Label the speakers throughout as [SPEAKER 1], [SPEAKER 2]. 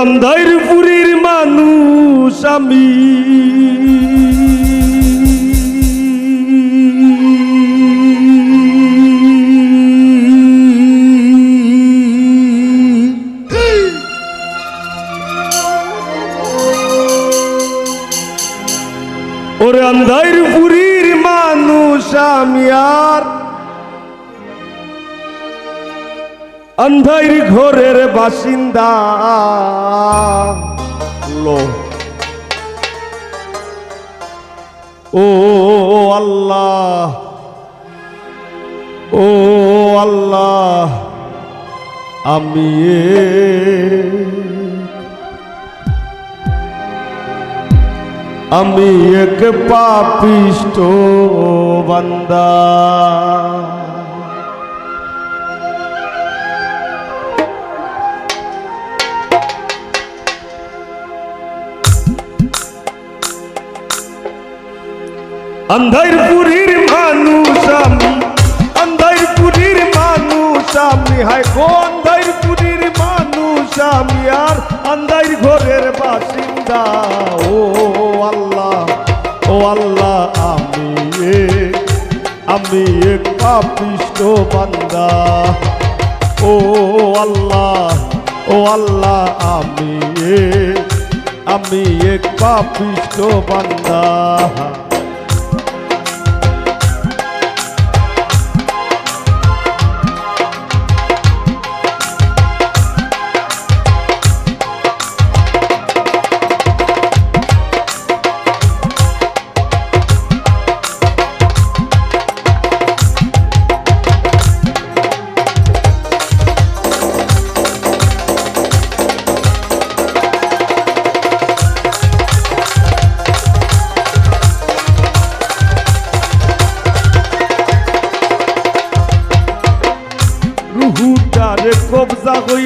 [SPEAKER 1] রামদাইর পুরীর মানুষ আমি। ওরে আন্ধাইর পুরীর মানুষ আমি আর আন্ধাইর ঘরের বাসিন্দা। লো। ও আল্লাহ। ও আল্লাহ। আমি আমি এক পাপিষ্ট বান্দা। আন্ধার পুরীর মানুষ আমি আন্ধার পুরীর মানুষ আমি হায় গো আন্ধার পুরীর মানুষ আমি আর আন্ধার ঘরের বাসিন্দা। ও আল্লাহ ও আল্লাহ, আমি আমি এক পাপিষ্ট বান্দা। ও আল্লাহ ও আল্লাহ, আমি আমি এক পাপিষ্ট বান্দা।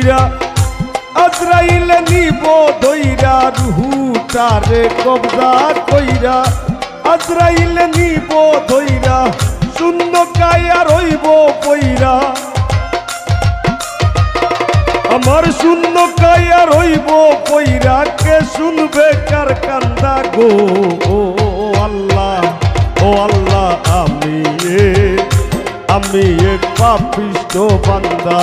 [SPEAKER 1] কইরা, আজরাইলে নিব দইরা রুহুটারে কবজা কইরা। আজরাইলে নিব দইরা শূন্য কায়া রইব কইরা আমার শূন্য কায়া রইব কইরা কে শুনবে কার কান্দা গো? ও, আল্লাহ ও আল্লাহ, আমি আমি এক পাপিষ্ট বান্দা।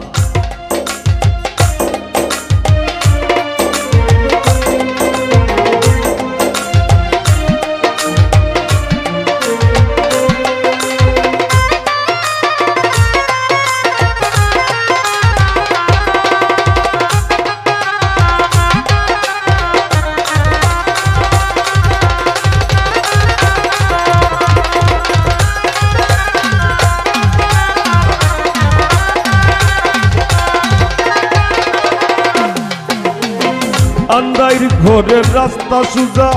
[SPEAKER 1] আন্দাইর ঘরের রাস্তা সুজা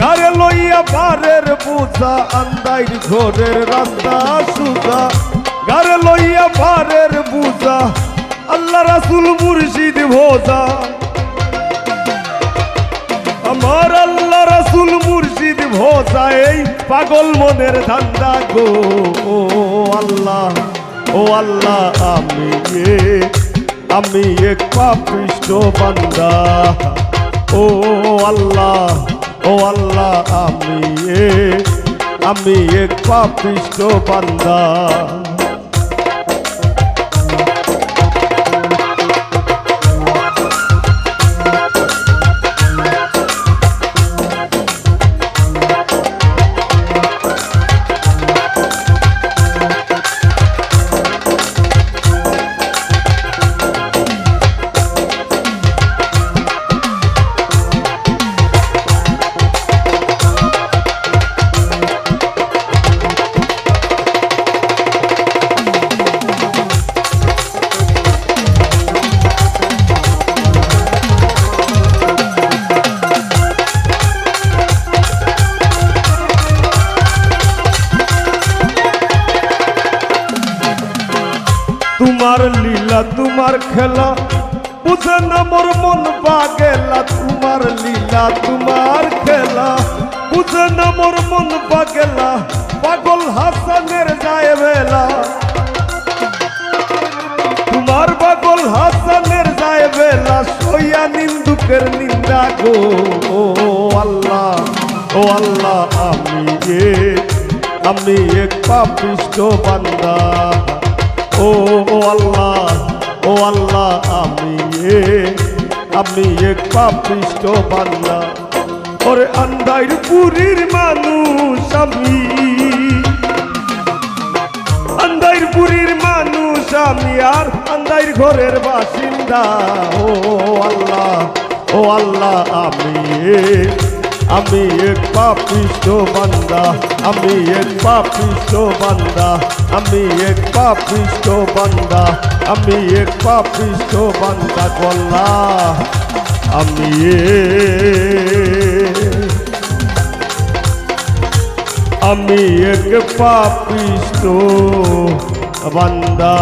[SPEAKER 1] গাড়ে লইয়া বারের বুঝা আন্দাইর ঘরের রাস্তা সুজা গাড়ে লইয়া বারের বুঝা, আল্লাহ রাসুল মুর্শিদ ভোজা। আমার আল্লাহ রাসুল মুর্শিদ ভোজা, এই পাগল মনের ধান্দা গো, ও আল্লাহ ও আল্লাহ, আমি আমি এক পাপিষ্ট বান্দা। ও আল্লাহ ও আল্লাহ আমি এ আমি এক পাপিষ্ট বান্দা। তোমার লীলা, তোমার খেলা। বুঝে না মোর মন পাগেলা তোমার লীলা, তোমার খেলা। বুঝে না মোর মন পাগেলা পাগল হাসানের যায় বেলা। তোমার পাগল হাসানের যায় বেলা, সইয়া নিন্দুকের নিন্দা গো। আল্লাহ, ও আল্লাহ, আমি আমি এক পাপিষ্ট বান্দা। ও ও আল্লাহ ও আল্লাহ, আমি এ, আমি এক পাপিষ্ট বান্দা। ওরে আন্দাইর পুরীর মানুষ আমি। আন্দাইর পুরীর মানুষ আমি আর আন্দাইর ঘরের বাসিন্দা। ও আল্লাহ ও আল্লাহ, আমি আমি এক পাপিষ্ট বান্দা, আমি এক পাপিষ্ট বান্দা, আমি এক পাপিষ্ট বান্দা, আমি এক পাপিষ্ট বান্দা গল্লা আমি আমি এক পাপিষ্ট বান্দা।